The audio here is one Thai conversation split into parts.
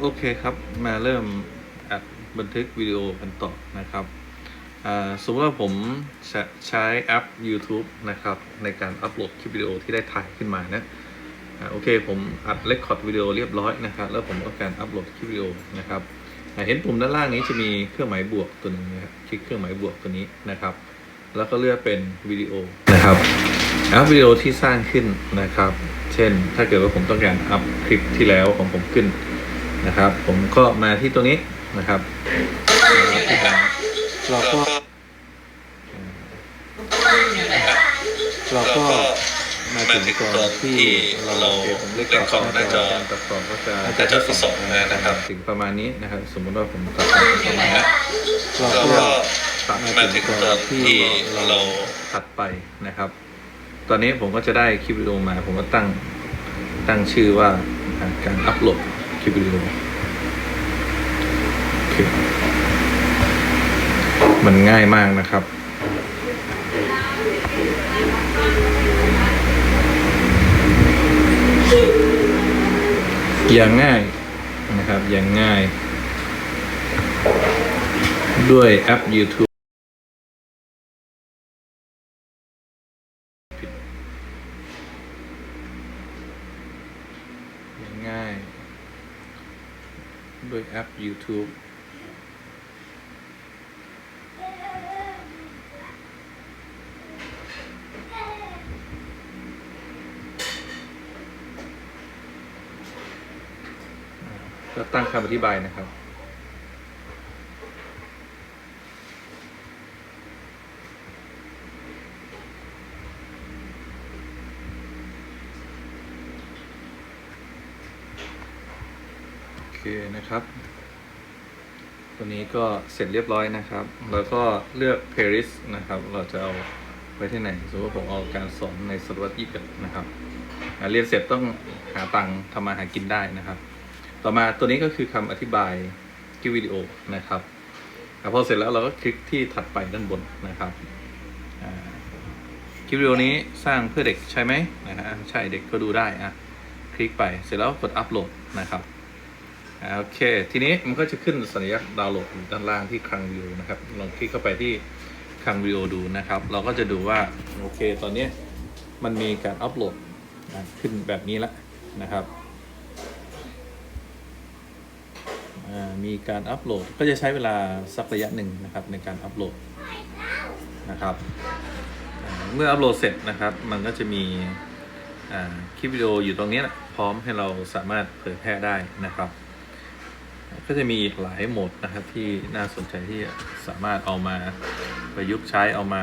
โอเคครับ มาเริ่มอัดบันทึกวิดีโอกันต่อนะครับสมมติว่าผมใช้ใช้แอป YouTube นะครับ ในการอัปโหลดคลิปวิดีโอที่ได้ถ่ายขึ้นมานะโอเค ผมอัดเรคคอร์ดวิดีโอเรียบร้อยนะครับแล้วผมก็การอัปโหลดคลิปวิดีโอนะครับเห็นปุ่มด้านล่างนี้จะมีเครื่องหมายบวกตัวหนึงนะครับคลิกเครื่องหมายบวกตัวนี้นะครับ แล้วก็เลือกเป็นวิดีโอนะครับแอปวิดีโอที่สร้างขึ้นนะครับ เช่น ถ้าเกิดว่าผมต้องการอัพคลิปที่แล้วของผมขึ้นนะครับ ผมก็มาที่ตัวนี้นะครับเราก็เราก็มาถึงตอนที่เราโอเคผมเลือกก่อนหน้าจอการตัดต่อก็จะหน้าจอที่สองนะครับ ถึงประมาณนี้นะครับ สมมติว่าผมตัดต่อประมาณนี้เราเราก็ก็ ตัดมามาถึถึงงตตออนนที่ที่เราเราตัดไปนะครับ ตอนนี้ผมก็จะได้คลิปวิดีโอมา ผมก็ตั้งตั้งชื่อว่าอ่าการอัปโหลดคลิปวิดีโอโอเคมันง่ายมากนะครับอย่างง่ายนะครับอย่างง่าย ด้วยแอป YouTube อย่างง่ายด้วยแอป YouTube ก็ตั้งคำอธิบายนะครับ นะครับ ตัวนี้ก็เสร็จเรียบร้อยนะครับ แล้วก็เลือก playlist นะครับ เราจะเอาไว้ที่ไหนสมมติว่าผมเอาการสอนในศตวรรษยี่สิบนะครับเรียนเสร็จต้องหาตังค์ทำมาหากินได้นะครับ ต่อมาตัวนี้ก็คือคำอธิบายคลิปวิดีโอนะครับพอเสร็จแล้วเราก็คลิกที่ถัดไปด้านบนนะครับคลิปวิดีโอนี้สร้างเพื่อเด็กใช่ไหมนะฮะใช่เด็กก็ดูได้อะคลิกไปเสร็จแล้วกดอัปโหลดนะครับ โอเค ทีนี้มันก็จะขึ้นสัญลักษณ์ดาวน์โหลดอยู่ด้านล่างที่คลังวิดีโอนะครับ ลองคลิกเข้าไปที่คลังวิดีโอดูนะครับ เราก็จะดูว่า โอเค ตอนนี้มันมีการอัปโหลดขึ้นแบบนี้แล้วนะครับ มีการอัปโหลด ก็จะใช้เวลาสักระยะหนึ่งนะครับในการอัปโหลดนะครับ เมื่ออัปโหลดเสร็จนะครับ มันก็จะมีคลิปวิดีโออยู่ตรงนี้นะพร้อมให้เราสามารถเผยแพร่ได้นะครับ ก็จะมีอีกหลายโหมดนะครับที่น่าสนใจที่สามารถเอามาประยุกต์ใช้เอามา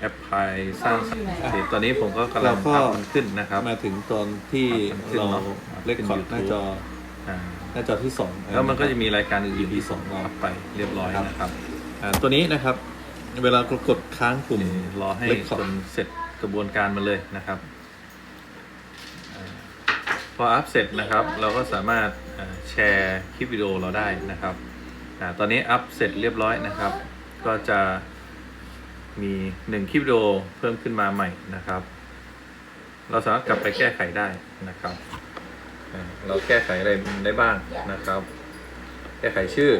แอปพลายสร้างสรรค์โอเคตอนนี้ผมก็กำลังเราก็อัพมันขึ้นนะครับ มาถึงตอนที่ขึ้นเราเนอะเล็กคอร์ดขึ้นหน้าจออ่าหน้าจอที่สองแล้วมันก็จะมีรายการอื่นๆที่ส่งอัพไปเรียบร้อยนะครับอ่าตัวนี้นะครับ เวลากดค้างปุ่มเอ่อรอให้เล็กคคอร์ดนเสร็จกระบวนการมันเลยนะครับอา พออัพเสร็จนะครับ เราก็สามารถแชร์คลิปวิดีโอเราได้นะครับอตอนนี้อัพเสร็จเรียบร้อยนะครับ ก็จะมีหนึ่งคลิปวิดีโอเพิ่มขึ้นมาใหม่นะครับ เราสามารถกลับไปแก้ไขได้นะครับ เราแก้ไขอะไรได้บ้างนะครับ แก้ไขชื่อ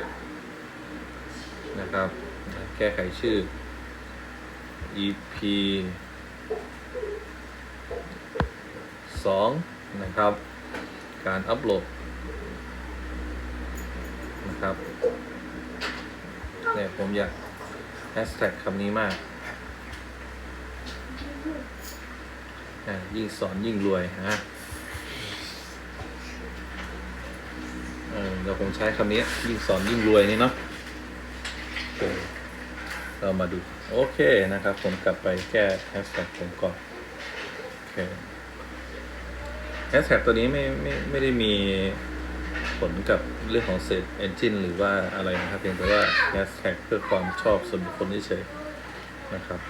นะครับ แก้ไขชื่อ EP สอง นะครับ การอัปโหลดนะครับเนี่ยผมอยากแฮชแท็กคำนี้มากอะยิ่งสอนยิ่งรวยฮะเออเดี๋ยวผมใช้คำนี้ยิ่งสอนยิ่งรวยนี่เนาะเคเรามาดู โอเคนะครับ ผมกลับไปแก้แฮชแท็กผมก่อน โอเค แฮชแท็กตัวนี้ไม่ไม่ไม่ได้มีผลกับเรื่องของเซ r เอนจินหรือว่าอะไรนะครับ เพียงแต่ว่าแฮชแท็กเพื่อความชอบส่วนบุคคลเฉยๆนะครับ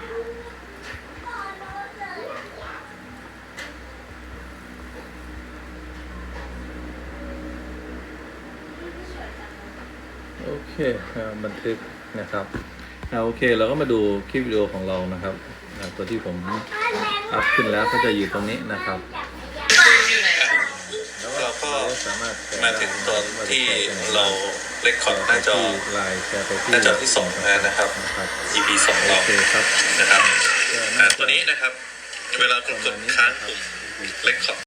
โอเคบันทึกนะครับอ่าโอเคเราก็มาดูคลิปวิดีโอของเรานะครับ ตัวที่ผมอัพขึ้นแล้วก็จะอยู่ตรงนี้นะครับ ก็สามารถแชร์มาถึงตอนที่เราเลคคอร์ดหน้าจอไลน์แชร์ไปที่หน้าจอที่สองแล้วนะครับนะครับ EP สองโอเราเคครับนะครับก็อ่าน่าจะตัวนี้นะครับ เวลากดกดค้างปุ่มเลคคอร์ด